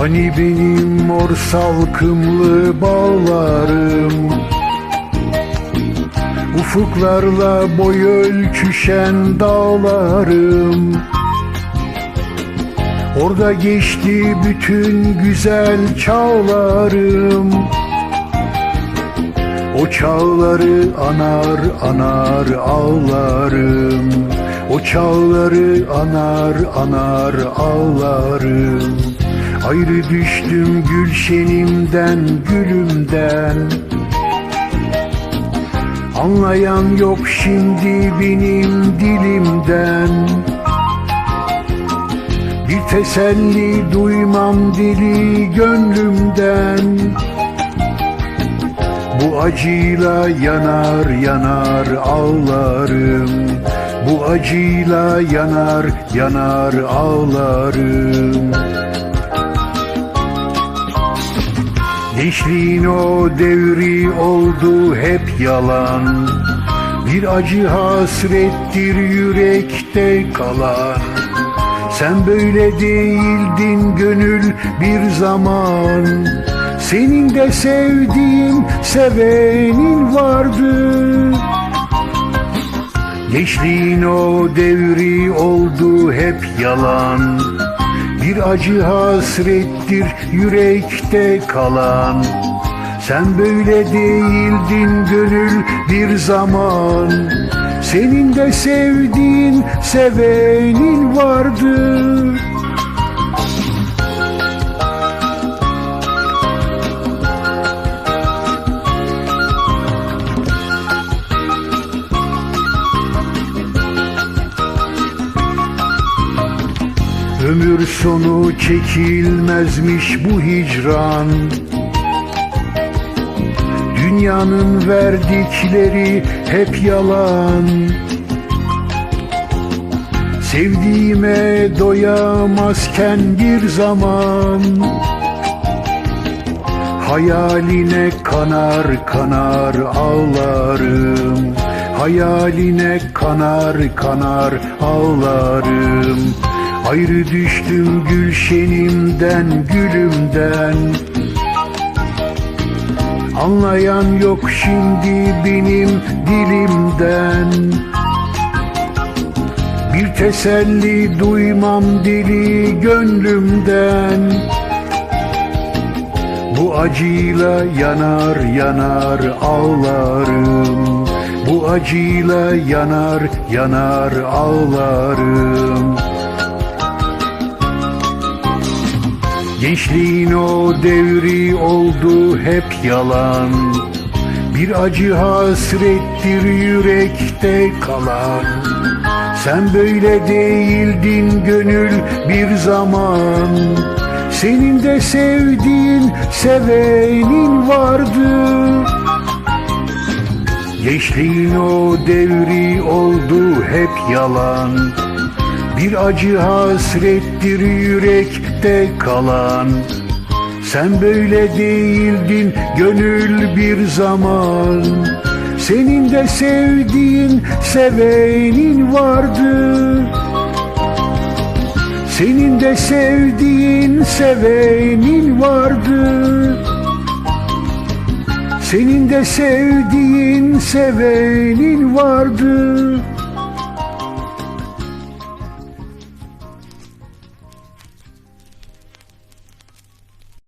Hani benim mor salkımlı bağlarım? Ufuklarla boy ölçüşen dağlarım. Orada geçti bütün güzel çağlarım. O çağları anar anar ağlarım. O çağları anar anar ağlarım Ayrı düştüm gülşenimden gülümden. Anlayan yok şimdi benim dilimden. Bir teselli duymam dili gönlümden. Bu acıyla yanar yanar ağlarım. Bu acıyla yanar yanar ağlarım Gençliğin o devri oldu hep yalan. Bir acı hasrettir yürekte kalan. Sen böyle değildin gönül bir zaman. Senin de sevdiğin sevenin vardı. Gençliğin o devri oldu hep yalan bir acı hasrettir yürekte kalan. Sen böyle değildin gönül bir zaman. Senin de sevdiğin sevenin vardı Ömür sonu çekilmezmiş bu hicran. Dünyanın verdikleri hep yalan. Sevdiğime doyamazken bir zaman. Hayaline kanar kanar ağlarım. Hayaline kanar kanar ağlarım Ayrı düştüm gülşenimden gülümden. Anlayan yok şimdi benim dilimden. Bir teselli duymam dili gönlümden. Bu acıyla yanar yanar ağlarım. Bu acıyla yanar yanar ağlarım Gençliğin o devri oldu hep yalan. Bir acı hasrettir yürekte kalan. Sen böyle değildin gönül bir zaman. Senin de sevdiğin sevenin vardı. Gençliğin o devri oldu hep yalan. Bir acı hasrettir yürekte kalan Sen böyle değildin gönül bir zaman. Senin de sevdiğin sevenin vardı. Senin de sevdiğin sevenin vardı. Senin de sevdiğin sevenin vardı